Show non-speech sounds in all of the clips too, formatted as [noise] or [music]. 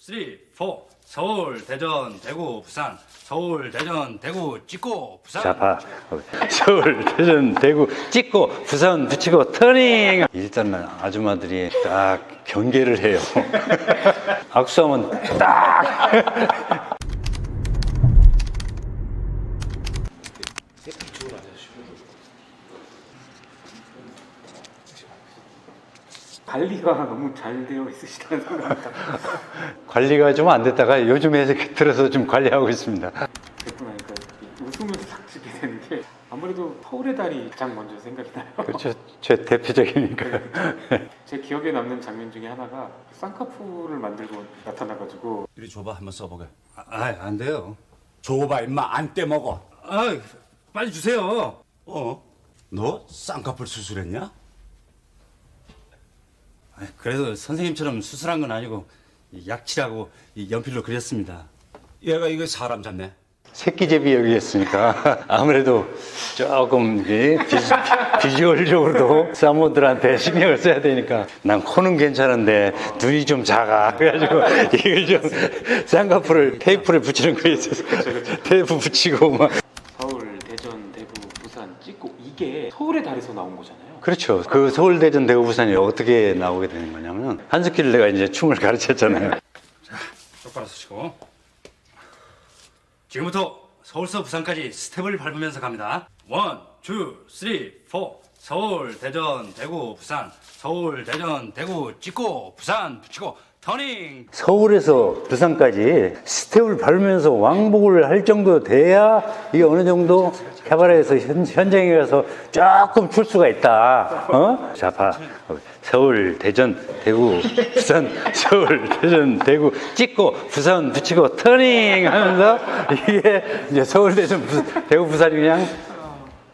쓰리, 포. 서울, 대전, 대구, 부산. 서울, 대전, 대구, 찍고, 부산. 자, 봐. 서울, 대전, 대구 찍고 부산 붙이고 터닝. 일단은 아줌마들이 딱 경계를 해요. [laughs] 악수하면 딱. 관리가 너무 잘 되어 있으시다는 생각입니다. [laughs] 관리가 좀 안 됐다가 요즘에 들어서 좀 관리하고 있습니다. 뵙고 나니까 이 웃음을 싹 짓게 되는 게 아무래도 서울의 달이 가장 먼저 생각이 나요. 그렇죠. 제 대표적이니까. 제 기억에 남는 장면 중에 하나가 쌍꺼풀을 만들고 나타나가지고 이리 줘봐 한번 써보게 아, 아, 안 돼요. 줘봐 임마 안 떼먹어 아, 빨리 주세요. 어? 너 쌍꺼풀 수술했냐? 아, 그래도 선생님처럼 수술한 건 아니고 이 약칠하고 이 연필로 그렸습니다. 얘가 이거 사람 잡네. 새끼제비 여기였으니까 [laughs] 아무래도 조금 이 비, 주얼적으로도 사모들한테 신경을 써야 되니까. 난 코는 괜찮은데 눈이 좀 작아. [laughs] 그래가지고 이걸 좀 쌍꺼풀을 테이프를 붙이는 거에 있어서 [laughs] 테이프 붙이고 막. 서울, 대전, 대구, 부산 찍고 이게 서울의 달에서 나온 거잖아요. 그렇죠 그 서울 대전 대구 부산이 어떻게 나오게 되는 거냐면 한스키를 내가 이제 춤을 [laughs] 가르쳤잖아요 똑바로 쓰시고. 지금부터 서울서 부산까지 스텝을 밟으면서 갑니다. 원, 투, 쓰리, 포. 서울, 대전, 대구, 부산. 서울, 대전, 대구, 찍고, 부산, 붙이고, 터닝. 서울에서 부산까지 스텝을 밟으면서 왕복을 할 정도 돼야 이게 어느 정도 캐바레에서 현, 현장에 가서 조금 출 수가 있다. 어? 자, 봐. 서울, 대전, 대구, 부산, [laughs] 서울, 대전, 대구 찍고 부산 붙이고 터닝 하면서 이게 이제 서울, 대전, 부, 대구, 부산이 그냥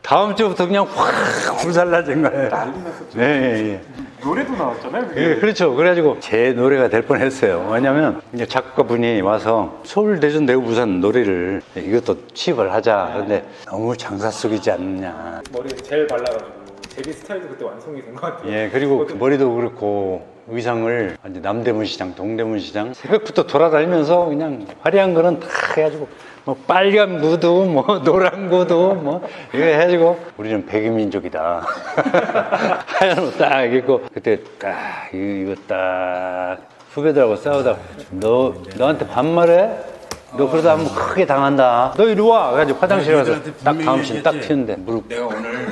다음 주부터 그냥 확 불살라진 거예요. 난리 났었죠. 네, 예, 예. 노래도 나왔잖아요. 그게. 예, 그렇죠. 그래가지고 제 노래가 될 뻔했어요. 왜냐면 이제 작곡가분이 와서 서울, 대전, 대구, 부산 노래를 이것도 취입을 하자. 근데 너무 장사 속이지 않느냐. 머리에 젤 발라가지고 제비 스타일도 그때 완성이 된 것 같아요. 예, 그리고 머리도 그렇고 의상을 완전 남대문 시장, 동대문 시장 새벽부터 돌아다니면서 그냥 화려한 거는 다 해가지고 뭐 빨간 구두, 뭐 [laughs] 노란 구두, 뭐 이거 해가지고 우리는 백인민족이다. [laughs] 하얀 옷 딱 입고 그때 딱 이거, 이거 딱 후배들하고 싸우다가 너 너한테 반말해? 너 그러다 한번 크게 당한다. 너 이리 와. 그래가지고 화장실 가서 딱 다음 씬딱 튀는데 무릎 내가 오늘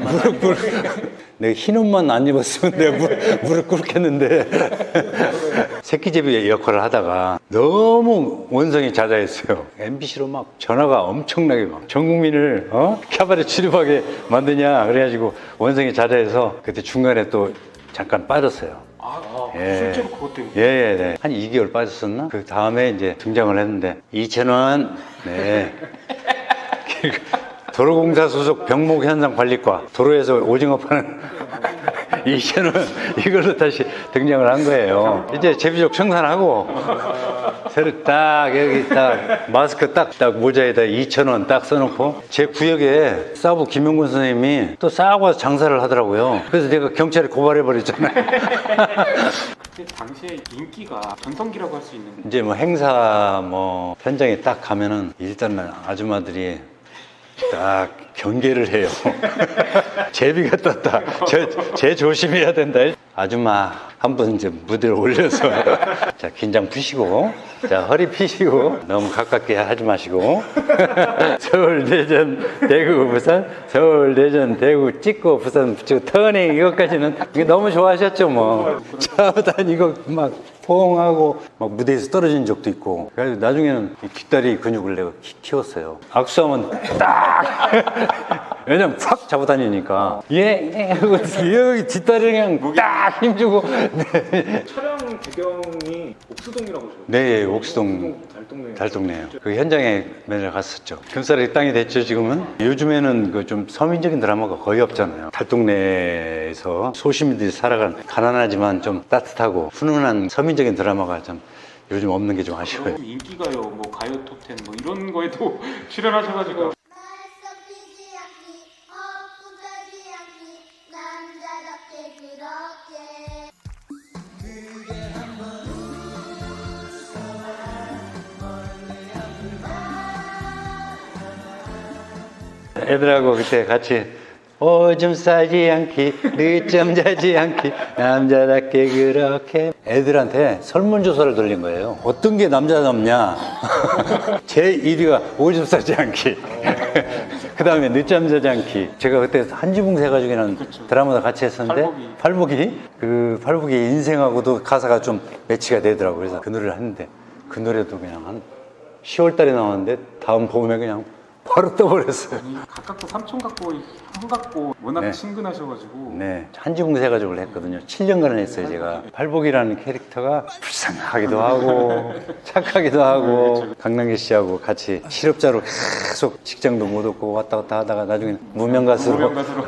무릎 꿇 [laughs] 내가 흰 옷만 안 입었으면 내가 무릎, 무릎 꿇겠는데 [laughs] 새끼제비 역할을 하다가 너무 원성이 자자했어요 MBC로 막 전화가 엄청나게 막 전 국민을 어? 캬바레 출입하게 만드냐 그래가지고 원성이 자자해서 그때 중간에 또 잠깐 빠졌어요 아, 아, 예. 실제로 그것 때문에. 예, 예, 네. 한 2개월 빠졌었나? 그 다음에 이제 등장을 했는데, 2,000원, 네. [laughs] 도로공사 소속 병목 현상 관리과, 도로에서 오징어 파는 [laughs] 2,000원, 이걸로 다시 등장을 한 거예요. 이제 제비족 청산하고, 새로 딱, 여기 딱, 마스크 딱, 딱 모자에다 2,000원 딱 써놓고, 제 구역에 사부 김용근 선생님이 또 싸고 와서 장사를 하더라고요. 그래서 내가 경찰에 고발해버렸잖아요. 당시에 인기가 전성기라고 할 수 있는 이제 뭐 행사 뭐 현장에 딱 가면은 일단은 아줌마들이 딱 경계를 해요. [laughs] 제비가 떴다. 제, 제 조심해야 된다. 아줌마 한번 이제 무대를 올려서 [laughs] 자 긴장 푸시고 자 허리 피시고 너무 가깝게 하지 마시고 [laughs] 서울 대전 대구 부산 서울 대전 대구 찍고 부산 붙이고 터닝 이것까지는 너무 좋아하셨죠 뭐 차 다니고 막 포옹하고 막 무대에서 떨어진 적도 있고. 그래서 나중에는 이 뒷다리 근육을 내가 키- 키웠어요. 악수하면 딱! [laughs] 왜냐면 팍 잡아다니니까. 예, 예 하고 여기 뒷다리 그냥 딱 힘주고. 네, 촬영 배경이 옥수동이라고 하죠. 네 옥수동 달동네. 달동네요. 그 현장에 맨날 갔었죠. 금살이 땅이 됐죠 지금은? 요즘에는 그 좀 서민적인 드라마가 거의 없잖아요. 달동네에서 소시민들이 살아간 가난하지만 좀 따뜻하고 훈훈한 서민적인 드라마가 좀 요즘 없는 게 좀 아쉬워요. 그럼 인기가요, 뭐 가요 톱텐 뭐 이런 거에도 [laughs] 출연하셔가지고 애들하고 그때 같이 오줌 싸지 않기 늦잠 자지 않기 남자답게 그렇게. 애들한테 설문조사를 돌린 거예요. 어떤 게 남자답냐? [laughs] 제 1위가 오줌 싸지 않기. [laughs] 그 다음에 늦잠 자지 않기. 제가 그때 한지붕 세 가족이라는 드라마도 같이 했었는데 팔복이. 팔복이? 그 팔복이 인생하고도 가사가 좀 매치가 되더라고요. 그래서 그 노래를 했는데 그 노래도 그냥 한 10월 달에 나왔는데 다음 봄에 그냥 바로 떠버렸어요 아니, 가깝고 삼촌 같고 형 같고 워낙 네. 친근하셔가지고 네, 한지붕 세 가족을 했거든요. 7년간을 했어요, 제가. 팔복이라는 캐릭터가 불쌍하기도 하고, [laughs] 착하기도 하고, 강남기 씨하고 같이 실업자로 계속 직장도 못 얻고 왔다 갔다 하다가 나중에 무명가수로. 무명가수로.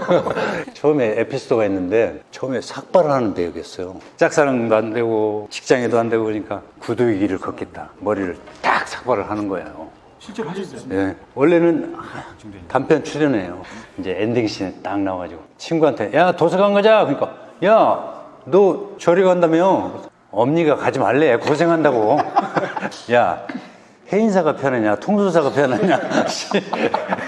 [laughs] 처음에 에피소드가 있는데, 처음에 삭발을 하는 배역이었어요. 짝사랑도 안 되고, 직장에도 안 되고 그러니까 구두의 길을 걷겠다. 머리를 딱 삭발을 하는 거예요. 실제로 하셨어요? 네. 원래는 단편 출연해요. 이제 엔딩 씬에 딱 나와가지고 친구한테 야 도서관 가자. 그러니까 야 너 저리 간다며. 엄니가 가지 말래. 고생한다고. [laughs] 야 해인사가 편하냐 통수사가 편하냐. [laughs]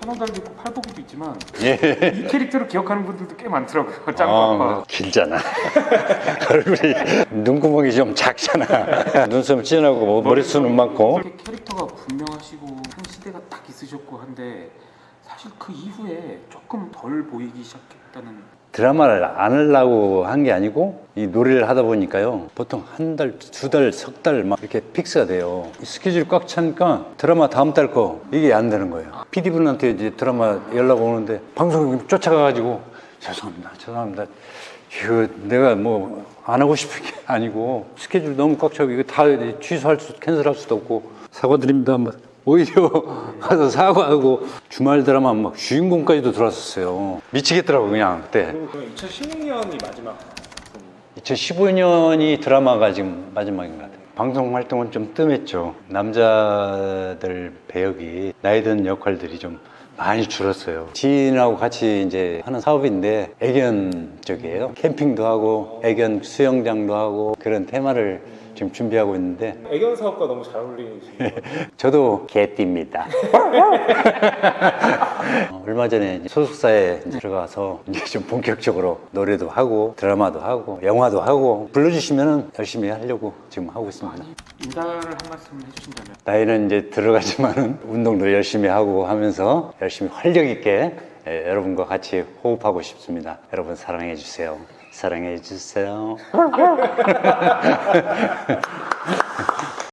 천원달도 있고 팔복이도 있지만 예. 이 캐릭터를 기억하는 분들도 꽤 많더라고요 아, 짱구 뭐 아빠 길잖아. [laughs] 얼굴이 눈구멍이 좀 작잖아. 눈썹 진하고 뭐 머리숱은 많고. 이렇게 캐릭터가 분명하시고 한 시대가 딱 있으셨고 한데 사실 그 이후에 조금 덜 보이기 시작했다는 드라마를 안 하려고 한 게 아니고 이 노래를 하다 보니까요. 보통 한 달, 두 달, 석 달 막 이렇게 픽스가 돼요. 스케줄이 꽉 차니까 드라마 다음 달 거 이게 안 되는 거예요. PD분한테 이제 드라마 연락 오는데 방송 쫓아가가지고 죄송합니다 죄송합니다. 이거 내가 뭐 안 하고 싶은 게 [laughs] 아니고 스케줄 너무 꽉 차고 이거 다 취소할 수 캔슬할 수도 없고 사과드립니다. 막 오히려 [laughs] 가서 사과하고 주말 드라마 막 주인공까지도 들어왔었어요 미치겠더라고 그냥 그때 2016년이 마지막 2015년이 드라마가 지금 마지막인 것 같아요. 방송 활동은 좀 뜸했죠. 남자들 배역이 나이 든 역할들이 좀 많이 줄었어요. 지인하고 같이 이제 하는 사업인데 애견 쪽이에요. 캠핑도 하고 애견 수영장도 하고 그런 테마를 지금 준비하고 있는데 애견 사업과 너무 잘 어울리시는 [laughs] 저도 개띠입니다. [laughs] 어, 얼마 전에 이제 소속사에 이제 들어가서 이제 좀 본격적으로 노래도 하고 드라마도 하고 영화도 하고 불러주시면 열심히 하려고 지금 하고 있습니다. 인사를 한 말씀 해주신다면 나이는 이제 들어가지만은 운동도 열심히 하고 하면서 열심히 활력 있게 예, 여러분과 같이 호흡하고 싶습니다. 여러분 사랑해 주세요. 사랑해 주세요. [laughs]